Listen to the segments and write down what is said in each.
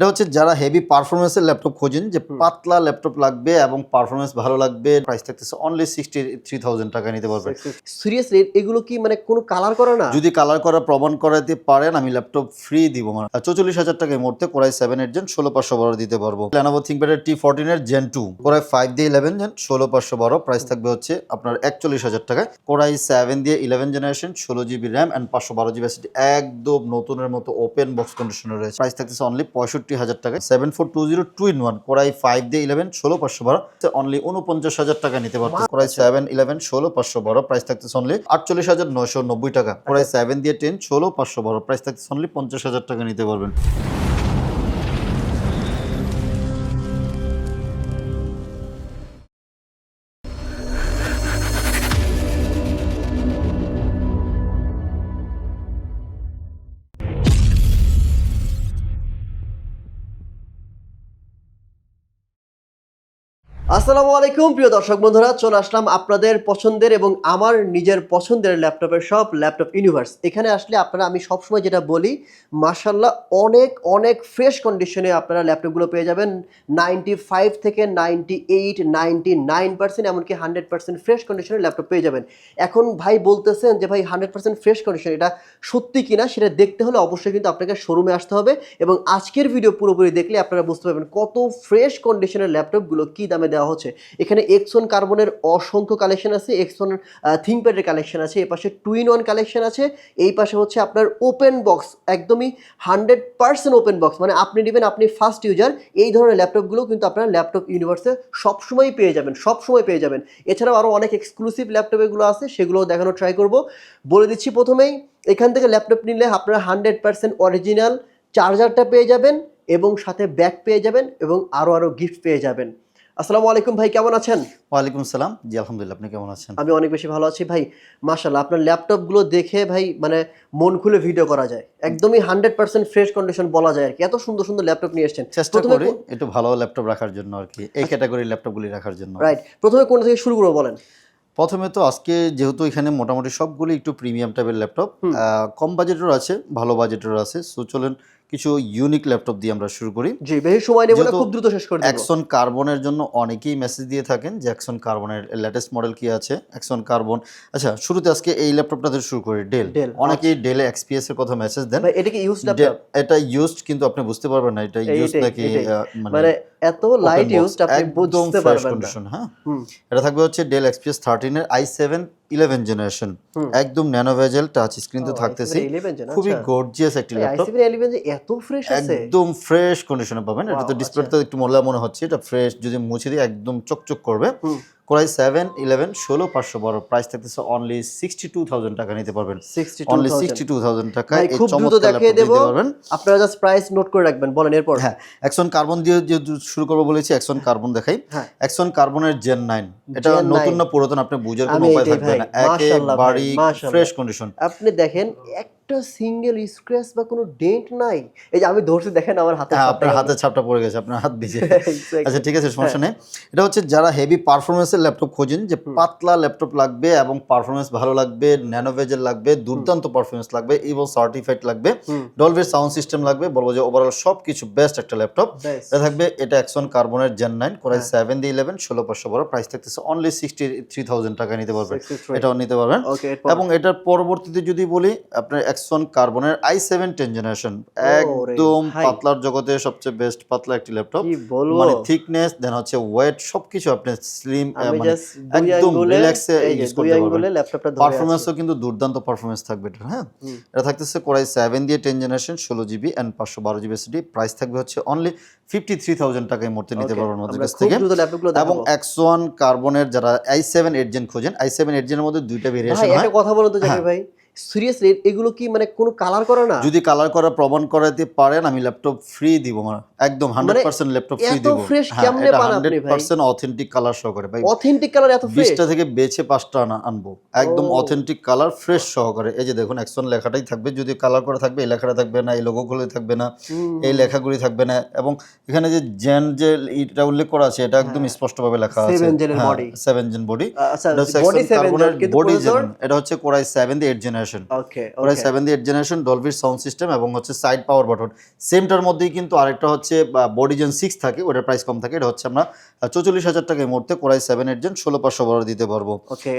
এটা হচ্ছে যারা হেভি পারফরমেন্সের ল্যাপটপ খোঁজেন যে পাতলা ল্যাপটপ লাগবে এবং পারফরমেন্স ভালো লাগবে প্রাইস থাকতেছে অনলি সিক্সটি থ্রি থাউজেন্ড টাকা নিতে পারবেন। সিরিয়াসলি এগুলো কি মানে কোনো কালার করে না? যদি কালার করা প্রমাণ করাতে পারেন আমি ল্যাপটপ ফ্রি দিব মানে। চৌচল্লিশ হাজার টাকা এই মুহূর্তে কোরাই সেভেন এর জেন ষোলো পাঁচশো বারো দিতে পারব। লেনোভো থিঙ্কপ্যাডের টি ফোরটিন এর gen two core i five দিয়ে ইলেভেন জেন ষোলো পাঁচশো বারো প্রাইস থাকবে হচ্ছে আপনার একচল্লিশ হাজার টাকায়। কোরাই সেভেন দিয়ে ইলেভেন জেনারেশন ষোলো জিবি র্যাম অ্যান্ড পাঁচশো বারো জিবি একদম নতুনের মতো ওপেন বক্স কন্ডিশনে রয়েছে। প্রাইস থাকতেছে অনলি পঁয়ষট্টি হাজার টাকা। Seven four two zero two in one core i five দিয়ে ইলেভেন ষোলো পাঁচশো বারো। অনলি উনপঞ্চাশ হাজার টাকা নিতে পারতো কোরাই সেভেন ইলেভেন ষোলো পাঁচশো বারো প্রাইস থাকতেছে অনলি আটচল্লিশ হাজার নয়শো নব্বই টাকা। কোরাই সেভেন দিয়ে টেন ষোলো পাঁচশো বারো প্রাইস থাকতেছে অনলি পঞ্চাশ হাজার টাকা নিতে পারবেন। আসসালামু আলাইকুম, প্রিয় দর্শক বন্ধুরা, চলে আসলাম আপনাদের পছন্দের এবং আমার নিজের পছন্দের ল্যাপটপের সব ল্যাপটপ ইউনিভার্স। এখানে আসলে আপনারা, আমি সবসময় যেটা বলি মার্শাল্লাহ অনেক অনেক ফ্রেশ কন্ডিশনে আপনারা ল্যাপটপগুলো পেয়ে যাবেন। নাইনটি ফাইভ থেকে ninety eight ninety nine percent এমনকি হান্ড্রেড পার্সেন্ট ফ্রেশ কন্ডিশনের ল্যাপটপ পেয়ে যাবেন। এখন ভাই বলতেছেন যে, ভাই হান্ড্রেড পার্সেন্ট ফ্রেশ কন্ডিশন এটা সত্যি কিনা? সেটা দেখতে হলে অবশ্যই কিন্তু আপনাকে শোরুমে আসতে হবে এবং আজকের ভিডিও পুরোপুরি দেখলে আপনারা বুঝতে পারবেন কত ফ্রেশ কন্ডিশনের ল্যাপটপগুলো কী দামে দেওয়া হচ্ছে। এখানে এক্সন কার্বনের অসংখ্য কালেকশন আছে এক্সন থিঙ্কপ্যাডের কালেকশন আছে এ পাশে টুইন ওয়ান কালেকশন আছে, এই পাশে হচ্ছে আপনার ওপেন বক্স একদমই হান্ড্রেড পার্সেন্ট ওপেন বক্স মানে আপনি নেবেন, আপনি ফার্স্ট ইউজার এই ধরনের ল্যাপটপগুলো কিন্তু আপনার ল্যাপটপ ইউনিভার্সে সবসময় পেয়ে যাবেন, সবসময় পেয়ে যাবেন। এছাড়াও আরও অনেক এক্সক্লুসিভ ল্যাপটপ এগুলো আছে, সেগুলোও দেখানোর ট্রাই করব। বলে দিচ্ছি প্রথমেই, এখান থেকে ল্যাপটপ নিলে আপনারা হান্ড্রেড পার্সেন্ট অরিজিনাল চার্জারটা পেয়ে যাবেন এবং সাথে ব্যাগ পেয়ে যাবেন এবং আরও আরও গিফট পেয়ে যাবেন। আসসালামু আলাইকুম ভাই কেমন আছেন? ওয়ালাইকুম সালাম। জি আলহামদুলিল্লাহ আপনি কেমন আছেন? আমি অনেক বেশি ভালো আছি ভাই। মাশাল্লাহ আপনার ল্যাপটপগুলো দেখে ভাই মানে মন খুলে ভিডিও করা যায়। একদমই হান্ড্রেড পার্সেন্ট ফ্রেশ কন্ডিশন বলা যায় আর কি। এত সুন্দর সুন্দর ল্যাপটপ নিয়ে এসেছেন। চেষ্টা করি একটু ভালো ল্যাপটপ রাখার জন্য আর কি। এই ক্যাটাগরির ল্যাপটপগুলি রাখার জন্য। রাইট প্রথমে কোন থেকে শুরু করব বলেন? প্রথমে তো আজকে যেহেতু এখানে মোটামুটি সবগুলি একটু প্রিমিয়াম টাইপের ল্যাপটপ কম বাজেটেরও আছে ভালো বাজেটেরও আছে। সো চলেন কিছু ইউনিক ল্যাপটপ দিয়ে আমরা শুরু করি। জি বেশি সময় নেব না খুব দ্রুত শেষ করে দেবো। অ্যাকশন কার্বনের জন্য অনেকেই মেসেজ দিয়ে থাকেন যে অ্যাকশন কার্বনের লেটেস্ট মডেল কি আছে? অ্যাকশন কার্বন আচ্ছা শুরুতে আজকে এই ল্যাপটপটা দিয়ে শুরু করি ডেল Dell, অনেকেই ডেলে এক্সপিএস এর কথা মেসেজ দেন। ভাই এটা কি ইউজ ল্যাপটপ এটা ইউজড কিন্তু আপনি বুঝতে পারবেন না এটা ইউজ নাকি এইটাই। মানে এত লাইট open box, ইউজ আপনি বুঝতে পারবেন না। হ্যাঁ? এটা থাকবে হচ্ছে ডেল এক্সপিএস থার্টিন এর আই সেভেন ইলেভেন জেনারেশন। একদম ন্যানো ভেজেল টাচ স্ক্রিন তো থাকতেছে। খুবই গর্জিয়াস একটি ল্যাপটপ এত ফ্রেশ আছে? একদম ফ্রেশ কন্ডিশনে পাবেন। এটা তো Wow, ডিসপ্লে তো একটু মোলা মনে হচ্ছে। এটা ফ্রেশ যদি মুছে দিয়ে একদম চকচক করবে। কোরাই সেভেন ইলেভেন ষোলো পাঁচশো বারো প্রাইস থাকতেছে অনলি সিক্সটি টু থাউজেন্ড টাকা নিতে পারবেন। অনলি সিক্সটি টু থাউজেন্ড টাকা খুব দ্রুত দেখিয়ে দেবো। আপনারা জাস্ট প্রাইস নোট করে রাখবেন বলেন এরপর। হ্যাঁ অ্যাকশন কার্বন দিয়ে যে শুরু করব বলেছি অ্যাকশন কার্বন দেখাই। অ্যাকশন কার্বনের জেন নাইন এটা নতুন 9 না পুরাতন আপনি বুঝার কোনো উপায় থাকবে না। একেবারেই ফ্রেশ কন্ডিশন আপনি দেখেন একটা সিঙ্গেল স্ক্র্যাচ বা কোনো ডেন্ট নাই? এই যে আমি ধরছি দেখেন আমার হাতে হ্যাঁ আপনার হাতে ছাপটা পড়ে গেছে আপনার হাত ভিজে আচ্ছা ঠিক আছে সমস্যা হ্যাঁ। নেই। এটা হচ্ছে যারা হেভি পারফরমেন্সের ল্যাপটপ খোঁজেন যে পাতলা ল্যাপটপ লাগবে এবং পারফরমেন্স ভালো লাগবে ন্যানোভেজের লাগবে দুর্দান্ত পারফরমেন্স লাগবে ইভো সার্টিফাইড লাগবে। ডলভির সাউন্ড সিস্টেম লাগবে বলব যে ওভারঅল সব কিছু বেস্ট একটা ল্যাপটপ এটা থাকবে এটা অ্যাকশন কার্বনের gen nine core i seven দিয়ে ইলেভেন ষোলো পাঁচশো বড় প্রাইস থাকতেছে অনলি সিক্সটি থ্রি থাউজেন্ড টাকা নিতে পারবেন। 63 এটাও নিতে পারবেন। এবং এটার পরবর্তীতে যদি বলি আপনার অ্যাকশন কার্বনের আই সেভেন টেন জেনারেশন একদম পাতলার জগতে সবচেয়ে বেস্ট পাতলা একটি ল্যাপটপ মানে থিকনেস দেন হচ্ছে ওয়েট সবকিছু আপনি স্লিম মানে একদম রিল্যাক্সে ইউজ করতে পারবেন। ল্যাপটপটা ধরে পারফরমেন্সও কিন্তু দুর্দান্ত পারফরমেন্স থাকবে এটা হ্যাঁ? এটা থাকতেছে কোরাই সেভেন দিয়ে টেন জেনারেশন ষোলো জিবি অ্যান্ড পাঁচশো বারো জিবি এসডি প্রাইস থাকবে হচ্ছে অনলি ফিফটি থ্রি থাউজেন্ড টাকা এই নিতে পারবেন আমাদের কাছ থেকে। এবং দেখাবো। কার্বনের যারা আই সেভেন এইট জেন খোঁজেন আই সেভেন এইট জেনের মধ্যে দুইটা ভেরিয়েশন কথা বলুন তো হ্যাঁ। ভাই। সিরিয়াসলি এগুলো কি মানে কোনো কালার করে না? যদি কালার করা প্রমাণ করাতে পারেন আমি ল্যাপটপ ফ্রি দিব মানে একদম হান্ড্রেড পার্সেন্ট ল্যাপটপ ফ্রি দিব। fresh হ্যাঁ কেমনে পান আপনি ভাই? পার্সেন্ট অথেন্টিক কালার সহকারে ভাই। অথেন্টিক কালার এত ফ্রেশ বিশটা থেকে বেছে পাঁচটা আনা- আনব। একদম অথেন্টিক কালার ফ্রেশ সহকারে এই যে দেখুন অ্যাকশন লেখাটাই থাকবে যদি কালার করা থাকবে এই লেখাটা থাকবে না এই লোগোগুলো থাকবে না এই লেখাগুলি থাকবে না এবং এখানে যে জেন যে এটা উল্লেখ করা আছে এটা একদম স্পষ্টভাবে লেখা আছে। Gen এর body। Seven gen body body seven body processor এটা হচ্ছে কোরাই সেভেন দিয়ে এইট জেনারেশন জেনারেশন ওকে ওরা seven eight generation Dolby sound system এবং হচ্ছে সাইড পাওয়ার বাটন সেমটার মধ্যেই কিন্তু আরেকটা হচ্ছে বডি জেন সিক্স থাকে ওটার প্রাইস কম থাকে এটা হচ্ছে আমরা চৌচল্লিশ হাজার টাকা এই মুহূর্তে কোরাই সেভেন এইট জেন ষোলো পাঁচশো বারো দিতে পারব।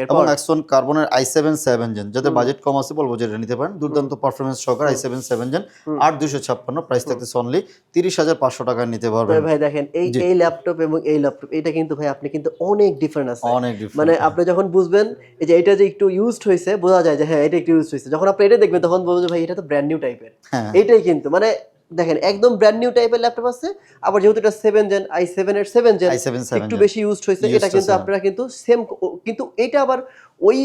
এবং অ্যাকশন কার্বনের আই সেভেন সেভেন জেন যাদের বাজেট কম আছে বলব যেটা নিতে পারেন। দুর্দান্ত পারফরমেন্স সহকার আই সেভেন সেভেন জেন আট দুশো ছাপ্পান্ন প্রাইস থাকতেছে অনলি তিরিশ হাজার পাঁচশো টাকায় নিতে পারবেন। ভাই দেখেন এই এই ল্যাপটপ এবং এই ল্যাপটপ এটা কিন্তু ভাই আপনি কিন্তু অনেক ডিফারেন্ট আছে। অনেক। মানে আপনি যখন বুঝবেন এই যে এটা যে একটু ইউজড হয়েছে বোঝা যায় যে হ্যাঁ এটা একটু ইউজড হয়েছে। যখন আপনি এটা দেখবেন তখন বলবেন ভাই এটা তো ব্র্যান্ড নিউ টাইপের এটাই এইটাই কিন্তু মানে দেখেন একদম ব্র্যান্ড নিউ টাইপের ল্যাপটপ আছে আবার যেহেতু এটা সেভেন জেন আই সেভেন এর সেভেন জেন একটু বেশি ইউজ হয়েছে এটা কিন্তু আপনারা কিন্তু সেম কিন্তু এটা আবার ওই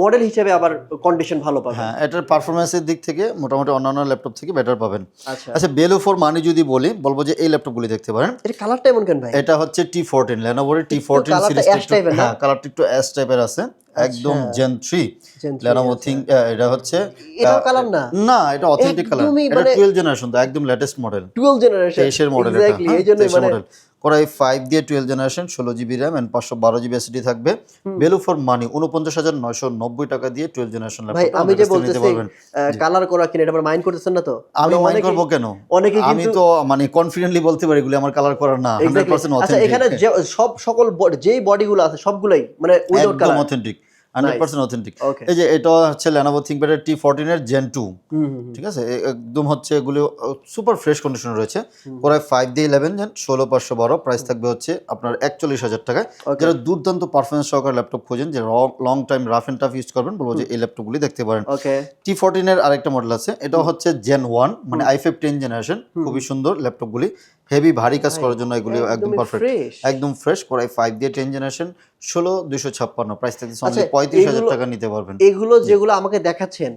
মডেল হিসেবে আবার কন্ডিশন ভালো পাবেন। হ্যাঁ এটার পারফরমেন্সের দিক থেকে মোটামুটি অন্যান্য ল্যাপটপ থেকে বেটার পাবেন। আচ্ছা। আচ্ছা বেলো ফোর মানি যদি বলি বলব যে এই ল্যাপটপগুলি দেখতে পারেন। এটা কালারটা এমন কেন ভাই? এটা হচ্ছে টি ফোরটিন লেনোভোর টি ফোরটিন সিরিজ? হ্যাঁ কালারটা একটু অ্যাশ টাইপের আছে। একদম জেন থ্রি লেনোভো আচ্ছা। থিং এটা হচ্ছে আহ, কালার না? না এটা অথেন্টিক কালার এটা মানে- টুয়েলভ জেনারেশন তো একদম লেটেস্ট মডেল টুয়েলভ জেনারেশন তেইশের মডেল এটা। এক্স্যাক্টলি এই জন্য মানে মডেল কোরাই ফাইভ দিয়ে টুয়েলভ জেনারেশন ষোলো জিবি র্যাম অ্যান্ড পাঁচশো বারো জিবি এসডি থাকবে। ভ্যালু ফর মানি উনপঞ্চাশ হাজার নয়শো নব্বই টাকা দিয়ে টুয়েলভ জেনারেশন ভাই আমি যে বলতেছি কালার করা কিনা এটা মাইন্ড করতেছেন না তো? আমি মানে মাইন্ড করব করব কেন? অনেকে আমি তো মানে কনফিডেন্টলি বলতে পারি এগুলো আমার কালার করা না হান্ড্রেড Exactly. পার্সেন্ট আচ্ছা এখানে সব সকল যেই বডিগুলো আছে সবগুলাই মানে without colour authentic hundred percent authentic এই যে এটা হচ্ছে লেনোভো টি জেন টু। ঠিক আছে? একদম হচ্ছে এগুলো সুপার ফ্রেশ কন্ডিশনে রয়েছে। ফাইভ দিয়ে ইলেভেন জেন ষোলো পাঁচশো বারো। প্রাইস থাকবে হচ্ছে আপনার একচল্লিশ হাজার টাকায়। যারা দুর্দান্ত পারফরমেন্স সহকারে ল্যাপটপ খোঁজেন যে long time rough and tough use করবেন বলব যে এই ল্যাপটপগুলি দেখতে পারেন। টি ফোরটিনের আরেকটা মডেল আছে। এটা হচ্ছে জেন ওয়ান মানে আই ফাইভ টেন জেনারেশন খুবই সুন্দর ল্যাপটপগুলি হেভি ভারী কাজ করার জন্য এগুলি একদম পারফেক্ট একদম ফ্রেশ কোরাই ফাইভ দিয়ে টেন জেনারেশন ষোলো দুশো ছাপ্পান্ন প্রাইস থাকছে আচ্ছা, পঁয়ত্রিশ হাজার টাকা নিতে পারবেন। এগুলো যেগুলো আমাকে দেখাচ্ছেন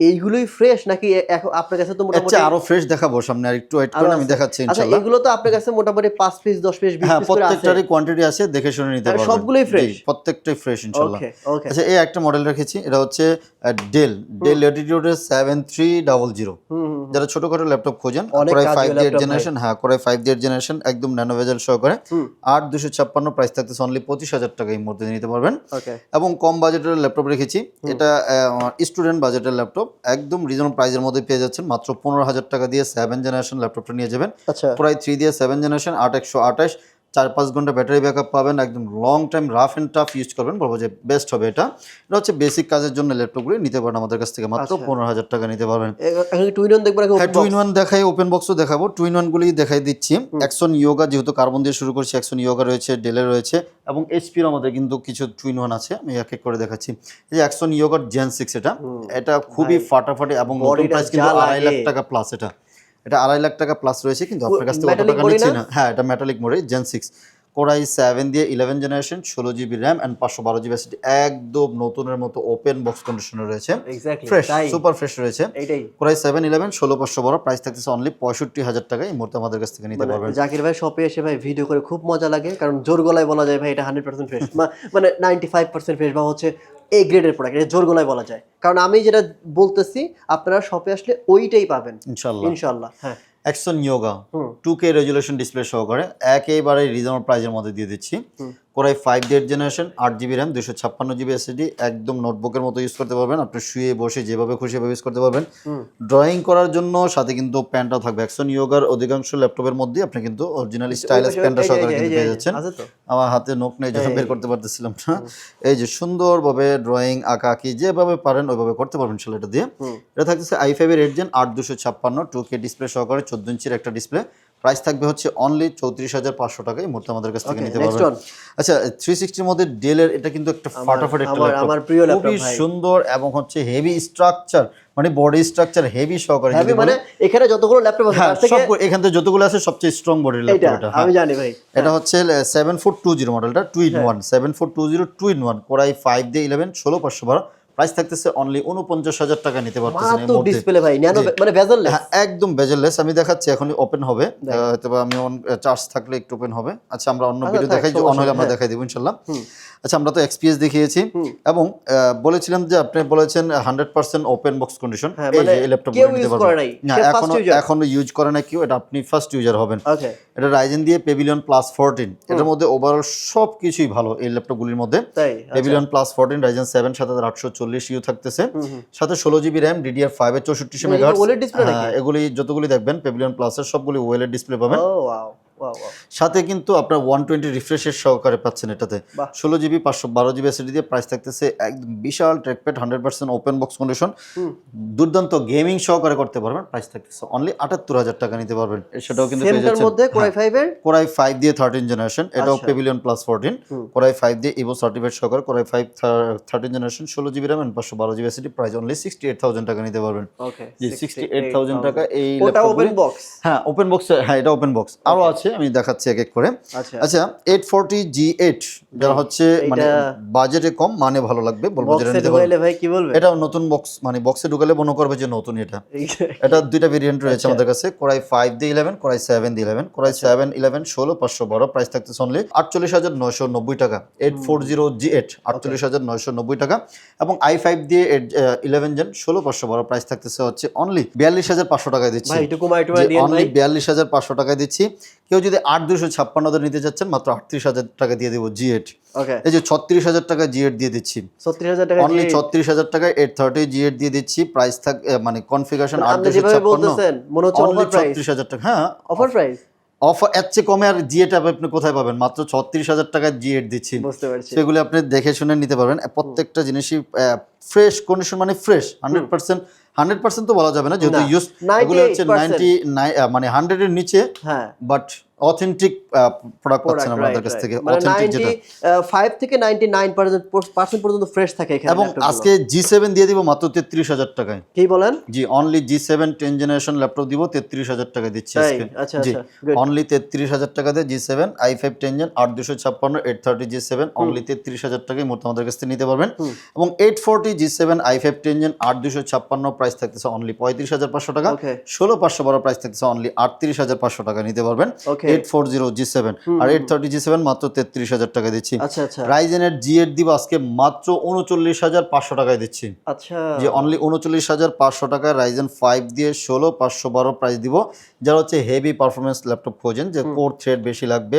এইগুলোই ফ্রেশ নাকি এখন আপনার কাছে তো মোটামুটি আরও ফ্রেশ দেখাবো সামনে আর একটু ওয়েট করেন আমি দেখাচ্ছি আচ্ছা ইনশাআল্লাহ এগুলো তো আপনার কাছে মোটামুটি পাঁচ পিস দশ পিস বিশ হ্যাঁ পিস করে আছে। প্রত্যেকটারই কোয়ান্টিটি আছে দেখে শুনে নিতে পারবেন। সবগুলোই ফ্রেশ প্রত্যেকটাই ফ্রেশ ইনশাআল্লাহ আচ্ছা এই একটা মডেল রেখেছি এটা হচ্ছে ডেল ডেল ল্যাটিটিউডের হুম হুম, যারা ছোটখাটো ল্যাপটপ খোঁজেন কোরাই কাজের ফাইভ ডেট laptop জেনারেশন হ্যাঁ কোরাই ফাইভ ডেট জেনারেশন একদম ন্যানো ভেজেল হুম। আট দুশো ছাপ্পান্ন প্রাইস থাকতেছে অনলি পঁচিশ হাজার টাকা এই মুহূর্তে নিতে পারবেন। ওকে এবং কম বাজেটের ল্যাপটপ রেখেছি। এটা স্টুডেন্ট বাজেটের ল্যাপটপ একদম রিজনেবল প্রাইসের মধ্যে পেয়ে যাচ্ছেন। মাত্র পনেরো হাজার টাকা দিয়ে সেভেন জেনারেশন ল্যাপটপটা নিয়ে যাবেন। আচ্ছা। প্রায় থ্রি দিয়ে সেভেন জেনারেশন আট একশো আঠাশ। চার পাঁচ ঘণ্টা ব্যাটারি ব্যাকআপ পাবেন একদম long time rough and tough use করবেন। বলব যে বেস্ট হবে এটা। এটা হচ্ছে বেসিক কাজের জন্য ল্যাপটপগুলি নিতে পারেন আমাদের কাছ থেকে মাত্র আচ্ছা। পনেরো হাজার টাকা নিতে পারবেন। টুইন অন দেখব নাকি হ্যাঁ টুইন ওয়ান দেখাই ওপেন বক্সও দেখাবো। টুইন ওয়ানগুলি দেখাই দিচ্ছি। অ্যাকশন ইয়োগা যেহেতু কার্বন দিয়ে শুরু করছি অ্যাকশন ইয়োগা রয়েছে ডেলে রয়েছে এবং এইচপির আমাদের কিন্তু কিছু টুইন ওয়ান আছে। আমি এক এক করে দেখাচ্ছি। এই যে অ্যাকশন ইয়োগার জেন সিক্স এটা এটা খুবই ফাটাফাটি এবং প্রাইস কিন্তু আড়াই লাখ টাকা প্লাস এটা। এটা আড়াই লাখ টাকা প্লাস রয়েছে কিন্তু আপনার কাছ থেকে metallic টাকা নিচ্ছি না? হ্যাঁ এটা মেটালিক মোডে gen six core i seven দিয়ে ইলেভেন জেনারেশন ষোলো জিবি র্যাম অ্যান্ড পাঁচশো বারো জিবি এসডি একদম নতুনের মতো ওপেন বক্স কন্ডিশনে রয়েছে। ফ্রেশ সুপার ফ্রেশ রয়েছে। প্রায় সেভেন ইলেভেন ষোলো পাঁচশো বড় প্রাইস থাকতেছে অনলি পঁয়ষট্টি হাজার টাকা এই মুহূর্তে আমাদের কাছ থেকে নিতে মানে পারবেন। জাকির ভাই শপে এসে ভাই ভিডিও করে খুব মজা লাগে কারণ জোর গলায় বলা যায় ভাই এটা হান্ড্রেড পার্সেন্ট ফ্রেশ মানে নাইনটি ফাইভ পার্সেন্ট ফ্রেশ বা হচ্ছে এই গ্রেডের প্রোডাক্ট এটা জোর গলায় বলা যায়। কারণ আমি যেটা বলতেছি আপনারা শপে আসলে ওইটাই পাবেন। ইনশাল্লাহ। ইনশাল্লাহ হ্যাঁ। Action yoga two K resolution display সহকারে একেবারে রিজনেবল প্রাইজের মধ্যে দিয়ে দিচ্ছি। কোরাই ফাইভ ডেট জেনারেশন আট জিবি র্যাম দুশো ছাপ্পান্ন জিবি এসএসডি একদম নোটবুকের মতো ইউজ করতে পারবেন। আপনি শুয়ে বসে যেভাবে খুশি সেভাবে ইউজ করতে পারবেন। ড্রয়িং করার জন্য সাথে কিন্তু প্যান্টটাও থাকবে। অ্যাকশন ইয়োগার অধিকাংশ ল্যাপটপের মধ্যে আপনি কিন্তু অরিজিনাল স্টাইলাস প্যান্টটা সহকারে কিন্তু পেয়ে যাচ্ছেন। আমার হাতে নোক নেই যখন বের করতে পারতেছিলাম না। এই যে সুন্দরভাবে ড্রয়িং আঁকা আঁকি যেভাবে পারেন ওইভাবে করতে পারবেন সেটা দিয়ে। এটা থাকতেছে আই ফাইভের এইট জেন আট দুশো ছাপ্পান্ন টু কে ডিসপ্লে সহকারে চোদ্দ ইঞ্চির একটা ডিসপ্লে প্রাইস থাকবে হচ্ছে অনলি চৌত্রিশ হাজার পাঁচশো টাকা এই মুহূর্তে আমাদের কাছ থেকে নিতে পারবেন। আচ্ছা থ্রি সিক্সটির মধ্যে ডেলের এটা কিন্তু একটা ফাটাফাটি একটা আমার- প্রিয় খুবই সুন্দর এবং হচ্ছে হেভি স্ট্রাকচার মানে বডি স্ট্রাকচার হেভি সহকারে যদি মানে এখানে যতগুলো ল্যাপটপ আছে হ্যাঁ তার থেকে সব এখান থেকে যতগুলো আছে সবচেয়ে স্ট্রং বডির ল্যাপটপ এটা হ্যাঁ। আমি জানি ভাই। এটা হচ্ছে ফোর টু জিরো মডেলটা two in one seven four two zero two in one core i five দিয়ে ইলেভেন ষোলো পাঁচশো বারো। প্রাইস থাকতেছে অনলি উনপঞ্চাশ হাজার টাকা নিতে পারতেছেন ডিসপ্লে ভাই ন্যানো মানে ভেজাল হ্যাঁ একদম বেজেললেস আমি দেখাচ্ছি এখনই ওপেন হবে। তবে আমি চার্জ থাকলে একটু ওপেন হবে। আচ্ছা আমরা অন্য আচ্ছা, ভিডিও দেখাই অন হলে আমরা। দেখাই দেবো ইনশাল্লাহ। আচ্ছা আমরা তো এক্সপিএস দেখিয়েছি। এবং বলেছিলাম যে আপনি বলেছেন hundred percent open box condition এই মানে ল্যাপটপ নিতে পারবেন। না এখনও এখনও ইউজ করে না কেউ এটা আপনি ফার্স্ট ইউজার হবেন। এটা রাইজেন দিয়ে পেভিলিয়ন প্লাস ফোরটিন এটার মধ্যে ওভারঅল সব কিছুই ভালো এই ল্যাপটপগুলির মধ্যে। আচ্ছা। Pavilion plus fourteen Ryzen seven সাত হাজার আটশো চল্লিশ ইউ থাকতেছে। সাথে ষোলো জিবি র্যাম ডিডিআর ফাইভ এর চৌষট্টি ডিসপ্লে নাকি? হ্যাঁ এগুলি যতগুলি দেখবেন পেভিলিয়ন প্লাসের সবগুলি ওয়েলের ডিসপ্লে পাবেন। সাথে কিন্তু আপনার ওয়ান টোয়েন্টি রিফ্রেশের সহকারে পাচ্ছেন এটাতে। ষোলো জিবি পাঁচশো বারো জিবি এসএসডি দিয়ে প্রাইস থাকতেছে একদম বিশাল trackpad hundred percent open box condition দুর্দান্ত গেমিং সহকারে করতে পারবেন প্রাইস থাকতেছে অনলি আটাত্তর হাজার টাকা নিতে পারবেন। সেটাও কিন্তু মধ্যে কোরাই ফাইভের কোরাই ফাইভ দিয়ে থার্টিন জেনারেশন এটাও। Pavilion plus fourteen. Core i five দিয়ে ইভো সার্টিফিকেট সহকারে core i five thirteen generation ষোলো জিবি র্যাম পাঁচশো বারো GB SSD price only sixty eight thousand টাকা নিতে পারবেন। জি সিক্সটি এইট থাউজেন্ড টাকা এই ওপেন বক্স হ্যাঁ ওপেন বক্স হ্যাঁ এটা ওপেন বক্স আরও আছে আমি দেখাচ্ছি এক এক করে। আচ্ছা। এইট ফোরটি জি এইট যারা হচ্ছে মানে বাজেটে কম মানে ভালো লাগবে বলব ভাই কি বলবে? এটা নতুন বক্স মানে বক্সে ঢুকালে মনে করবে যে নতুন এটা। এটা দুইটা ভেরিয়েন্ট রয়েছে আচ্ছা। আমাদের কাছে কোরাই ফাইভ দিয়ে ইলেভেন কোরাই সেভেন দিয়ে eleven core i seven eleven ষোলো পাঁচশো বারো প্রাইস থাকতেছে অনলি আটচল্লিশ হাজার নয়শো নব্বই টাকা। Eight four zero G eight আটচল্লিশ হাজার নয়শো নব্বই টাকা। এবং আই ফাইভ দিয়ে ইলেভেন জেন ষোলো পাঁচশো বারো প্রাইস থাকতেছে হচ্ছে অনলি বিয়াল্লিশ হাজার পাঁচশো টাকায় দিচ্ছি। অনলি বিয়াল্লিশ হাজার পাঁচশো টাকায় দিচ্ছি। কেউ যদি আট দুশো ছাপ্পান্ন নিতে চাচ্ছেন মাত্র আটত্রিশ হাজার টাকা দিয়ে দেবো জি এইট ওকে এই যে ছত্রিশ হাজার টাকা জি এইট দিয়ে দিচ্ছি। ছত্রিশ হাজার টাকা অনলি ছত্রিশ হাজার টাকায় এইট থার্টি জি এইট দিয়ে দিচ্ছি প্রাইস থাক মানে কনফিগারেশন আট দুশো ছাপ্পান্ন। মনে হচ্ছে অনলি ছত্রিশ হাজার টাকা হ্যাঁ। অফার প্রাইস অফার এর চেয়ে কমে আর জি এইট আপনি কোথায় পাবেন? মাত্র ছত্রিশ হাজার টাকায় জি এইট দিচ্ছি। সেগুলো আপনি দেখে শুনে নিতে পারবেন। প্রত্যেকটা জিনিসই ফ্রেশ কন্ডিশন মানে fresh hundred percent hundred percent তো বলা যাবে না যেহেতু ইউজ এগুলো হচ্ছে 98% নাইনটি মানে হান্ড্রেডের নিচে হ্যাঁ। বাট অথেন্টিক প্রোডাক্ট পাচ্ছেন প্রোডাক্ট আমাদের কাছ থেকে মানে অথেন্টিক যেটা। ফাইভ থেকে নাইনটি নাইন পার্সেন্ট পর্যন্ত ফ্রেশ থাকে এখানে এবং আজকে জি সেভেন দিয়ে দিব মাত্র তেত্রিশ হাজার টাকায়। কি বলেন? জি only G seven ten generation laptop দিব তেত্রিশ হাজার টাকা দিচ্ছি আজকে। আচ্ছা, জি আচ্ছা. অনলি তেত্রিশ হাজার টাকা দিয়ে G seven i five ten gen আট দুশো ছাপ্পান্ন eight thirty G seven only তেত্রিশ হাজার টাকায় মোট আমাদের কাছ থেকে নিতে পারবেন। এবং eight forty G seven i five ten gen আট দুশো ছাপ্পান্ন প্রাইস থাকতেছে অনলি পঁয়ত্রিশ হাজার পাঁচশো টাকা। Okay. ষোলো পাঁচশো বারো প্রাইস থাকতেছে অনলি আটত্রিশ হাজার পাঁচশো টাকা নিতে পারবেন. Eight four zero G seven আর এইট থার্টি জি সেভেন মাত্র তেত্রিশ হাজার টাকা দিচ্ছি। আচ্ছা আচ্ছা। রাইজেনের জি এইট দিব আজকে মাত্র উনচল্লিশ হাজার পাঁচশো টাকায় দিচ্ছি। আচ্ছা। যে অনলি উনচল্লিশ হাজার পাঁচশো টাকায় রাইজেন ফাইভ দিয়ে ষোলো পাঁচশো বারো প্রাইস দিব। যারা হচ্ছে হেভি পারফরমেন্স ল্যাপটপ খোঁজেন যে কোর থ্রেড বেশি লাগবে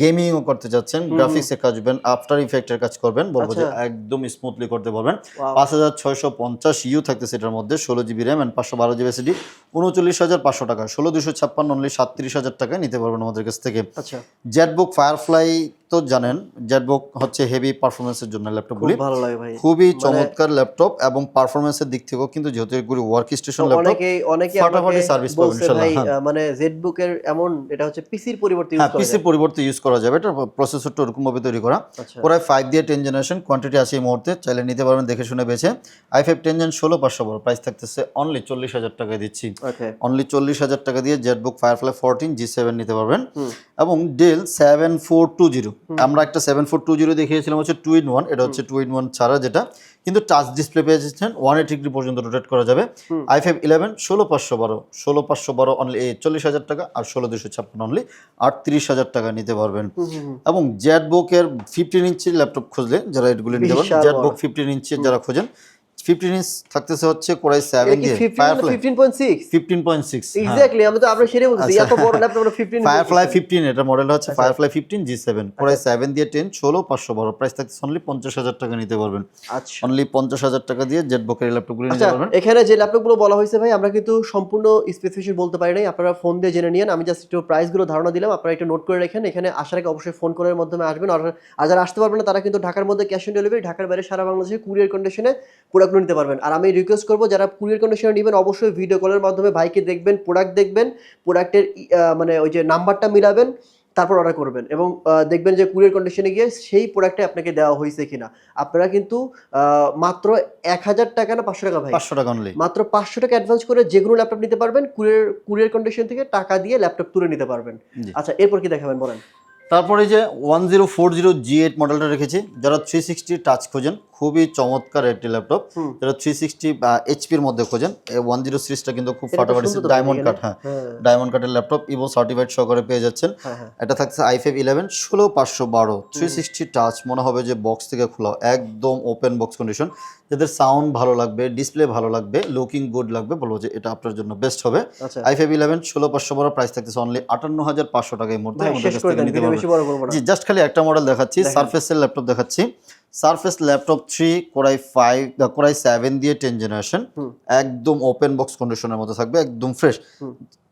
গেমিংও করতে চাচ্ছেন গ্রাফিক্সে কাজ করবেন আফটার ইফেক্টের কাজ করবেন বলব যে আচ্ছা। একদম স্মুথলি করতে পারবেন। পাঁচ হাজার ছয়শো পঞ্চাশ ইউ থাকতেছে এটার মধ্যে ষোলো জিবি র্যাম অ্যান্ড পাঁচশো বারো জিবি এসিডি উনচল্লিশ হাজার পাঁচশো টাকা। ষোলো দুশো ছাপ্পান্ন অনলি সাতত্রিশ হাজার টাকায় নিতে পারবেন আমাদের কাছ থেকে। আচ্ছা। জেটবুক ফায়ারফ্লাই তো জানেন জেটবুক হচ্ছে হেভি পারফরমেন্সের জন্য ল্যাপটপগুলি ভালো লাগে ভাই। খুবই মানে চমৎকার ল্যাপটপ এবং পারফরমেন্সের দিক থেকেও কিন্তু যেহেতু এগুলি ওয়ার্ক স্টেশন ল্যাপটপ অনেকে অনেকে ফাটাফাটি service পাবেন ভাই হ্যাঁ। মানে জেডবুক এর এমন এটা হচ্ছে পিসির পরিবর্তে ইউজ হ্যাঁ করা পিসির। পরিবর্তে ইউজ করা যাবে এটা প্রসেসরটা ওরকম ভাবে তৈরি করা। আচ্ছা। প্রায় ফাইভ দিয়ে টেন জেনারেশন কোয়ান্টিটি আছে এই মুহূর্তে চাইলে নিতে পারবেন দেখে শুনে বেছে। আই ফাইভ টেন জেন ষোলো পাঁচশো বড় প্রাইস থাকতেছে অনলি চল্লিশ হাজার টাকায় দিচ্ছি। অনলি চল্লিশ হাজার টাকা দিয়ে Zbook Firefly fourteen G seven নিতে পারবেন। এবং Dell seven four two zero আমরা একটা সেভেন ফোর টু জিরো দেখিয়েছিলাম হচ্ছে টু ইন ওয়ান এটা হচ্ছে টু ইন ওয়ান ছাড়া যেটা কিন্তু টাচ ডিসপ্লে পেয়ে যাচ্ছেন ওয়ান এইটি ডিগ্রি পর্যন্ত রোটেট করা যাবে। আই ফাইভ ইলেভেন ষোলো পাঁচশো বারো ষোলো পাঁচশো বারো অনলি চল্লিশ হাজার টাকা আর ষোলো দুশো ছাপ্পান্ন অনলি আটত্রিশ হাজার টাকা নিতে পারবেন। এবং জেটবুকের ফিফটিন ইঞ্চির ল্যাপটপ খুঁজলে যারা এগুলি নিতে পারেন বিশাল জেটবুক ফিফটিন ইঞ্চির যারা খোঁজেন ফিফটিন ইঞ্চ থাকতেছে হচ্ছে কোরাই সেভেন দিয়ে Firefly fifteen point six fifteen point six exactly আমি তো আপনার সেটাই বলছি আচ্ছা। এত বড় ল্যাপটপ আমরা ফিফটিন ফায়ারফ্লাই ফিফটিন এটা মডেল হচ্ছে ফায়ারফ্লাই ফিফটিন জি সেভেন প্রায় সেভেন দিয়ে টেন ষোলো পাঁচশো বারো প্রাইস থাকছে অনলি পঞ্চাশ হাজার টাকা নিতে পারবেন। আচ্ছা। অনলি পঞ্চাশ হাজার টাকা দিয়ে জেট বকের ল্যাপটপগুলি নিতে আচ্ছা পারবেন। এখানে যে ল্যাপটপগুলো বলা হয়েছে ভাই আমরা কিন্তু সম্পূর্ণ স্পেসিফিকেশন বলতে পারি নাই আপনারা ফোন দিয়ে জেনে নিন আমি জাস্ট একটু প্রাইসগুলো ধারণা দিলাম আপনারা একটু নোট করে রাখেন এখানে আসার আগে অবশ্যই ফোন কলের মাধ্যমে আসবেন। আর যারা আসতে পারবেন না তারা কিন্তু ঢাকার মধ্যে ক্যাশ অন ডেলিভারি ঢাকার বাইরে সারা বাংলাদেশে কুরিয়ার কন্ডিশনে প্রোডাক্টগুলো নিতে পারবেন। আর আমি রিকোয়েস্ট করব যারা কুরিয়ার কন্ডিশনে নেবেন অবশ্যই ভিডিও কলের মাধ্যমে ভাইকে দেখবেন প্রোডাক্ট দেখবেন প্রোডাক্টের মানে ওই যে নাম্বারটা মিলাবেন তারপর অর্ডার করবেন। এবং দেখবেন যে কুরিয়ার কন্ডিশনে গিয়ে সেই প্রোডাক্টটা আপনাকে দেওয়া হয়েছে কিনা। আপনারা কিন্তু মাত্র এক হাজার টাকা না পাঁচশো টাকা ভাই? পাঁচশো টাকা অনলি মাত্র পাঁচশো টাকা অ্যাডভান্স করে যে কোনো ল্যাপটপ নিতে পারবেন কুরিয়ার কুরিয়ার কন্ডিশন থেকে টাকা দিয়ে ল্যাপটপ তুলে নিতে পারবেন। আচ্ছা এরপর কি দেখাবেন বলেন? তারপরে যে one zero four zero G eight মডেলটা রেখেছি যারা থ্রি সিক্সটি টাচ খোঁজেন খুবই চমৎকার একটি ল্যাপটপ। যারা থ্রি সিক্সটি এইচপির মধ্যে খোঁজেন। ওয়ান জিরো সিরিজটা কিন্তু খুব এটা ফাটাফাটি ডায়মন্ড। কাট হ্যাঁ। ডায়মন্ড কাটের ল্যাপটপ ইভো সার্টিফাইড সহকারে পেয়ে যাচ্ছেন। হ্যাঁ হ্যাঁ। এটা থাকছে আই ফাইভ ইলেভেন ষোলো পাঁচশো বারো। থ্রি সিক্সটি টাচ মনে হবে যে বক্স থেকে খোলা। একদম ওপেন বক্স কন্ডিশন যাদের সাউন্ড ভালো লাগবে ডিসপ্লে ভালো লাগবে লুকিং গুড লাগবে বলব যে এটা আপনার জন্য বেস্ট হবে। আই ফাইভ ইলেভেন ষোলো পাঁচশো বারো প্রাইস থাকতেছে অনলি আটান্ন হাজার পাঁচশো টাকা এই মুহূর্তে আমাদের কাছ থেকে নিতে পারবেন। বেশি বড় করব না। জি জাস্ট খালি একটা মডেল দেখাচ্ছি সারফেসের ল্যাপটপ দেখাচ্ছি। Surface laptop three core i five core i seven দিয়ে টেন জেনারেশন একদম ওপেন বক্স কন্ডিশনের মধ্যে থাকবে একদম ফ্রেশ।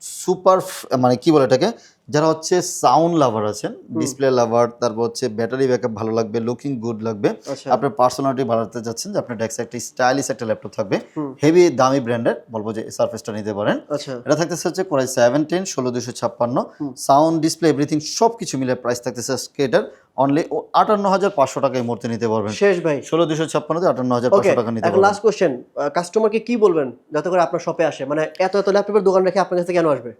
সুপার মানে কি বলে এটাকে? যারা হচ্ছে সাউন্ড লাভার আছেন ডিসপ্লে লাভার তারপর হচ্ছে ব্যাটারি ব্যাকআপ ভালো লাগবে লুকিং গুড লাগবে। আচ্ছা। আপনার পার্সোনালিটি বাড়াতে যাচ্ছেন যে আপনার ডেস্কে একটা স্টাইলিশ একটা ল্যাপটপ থাকবে। হেভি দামি ব্র্যান্ডের বলব যে সার্ফেসটা নিতে পারেন। আচ্ছা। এটা থাকতেছে হচ্ছে কোরাই সেভেন টেন ষোলো দুশো ছাপ্পান্ন। সাউন্ড ডিসপ্লে এভরিথিং সব কিছু মিলে প্রাইস থাকতেছে আজকে এটার অনলি আটান্ন হাজার পাঁচশো টাকা এই মুহূর্তে নিতে পারবেন। শেষ ভাই। ষোলো দুশো ছাপ্পান্নতে আটান্ন হাজার পাঁচশো টাকা নিতে পারবেন। লাস্ট কোশ্চেন কাস্টমারকে কি বলবেন? যাতে করে আপনার শপে আসে। মানে এত এত ল্যাপটপের দোকান রেখে আপনার কাছে কেন আসবে?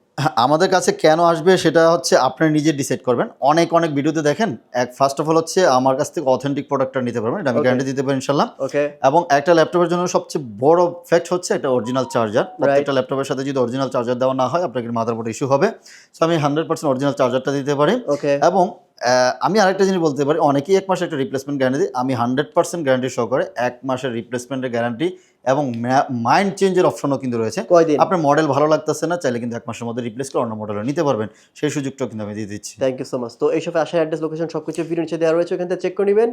আমাদের কাছে কেন আসবে সেটা হচ্ছে আপনি নিজে ডিসাইড করবেন। অনেক অনেক ভিডিওতে দেখেন এক ফার্স্ট অফ অল হচ্ছে আমার কাছ থেকে অথেন্টিক প্রোডাক্টটা নিতে পারবেন এটা আমি গ্যারান্টি দিতে পারি ইনশাল্লাহ ওকে এবং একটা ল্যাপটপের জন্য সবচেয়ে বড় ফ্যাক্ট হচ্ছে এটা অরিজিনাল চার্জার প্রত্যেকটা ল্যাপটপের সাথে যদি অরিজিনাল চার্জার দেওয়া না হয় আপনাকে উপর ইস্যু হবে। সো আমি হান্ড্রেড পার্সেন্ট অরিজিনাল চার্জারটা দিতে পারি। ওকে এবং আমি আরেকটা জিনিস বলতে পারি অনেকেই এক মাসের একটা রিপ্লেসমেন্ট গ্যারান্টি দিই আমি হান্ড্রেড পার্সেন্ট গ্যারান্টি সহ করে এক মাসের রিপ্লেসমেন্টের গ্যারান্টি এবং মাইন্ড চেঞ্জের অপশনও কিন্তু রয়েছে। কয়দিন? আপনার মডেল ভালো লাগতেছে না চাইলে কিন্তু এক মাসের মধ্যে রিপ্লেস করে অন্য মডেলও নিতে পারবেন। সেই সুযোগটাও কিন্তু আমি দিয়ে দিচ্ছি। থ্যাংক ইউ সো মাচ তো এইসব আসার অ্যাড্রেস লোকেশন সব কিছু ভিডিও নিচে দেওয়া রয়েছে ওখান থেকে চেক করে নেবেন।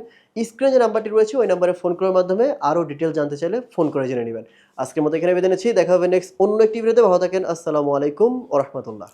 স্ক্রিনে যে নাম্বারটি রয়েছে ওই নাম্বারে ফোন করার মাধ্যমে আরও ডিটেল জানতে চাইলে ফোন করে জেনে নেবেন। আজকের মতো এখানে বেঁধে নিচ্ছি দেখা হবে নেক্সট অন্য একটি ভিডিওতে ভালো থাকেন আসসালামু আলাইকুম ও রহমতুল্লাহ।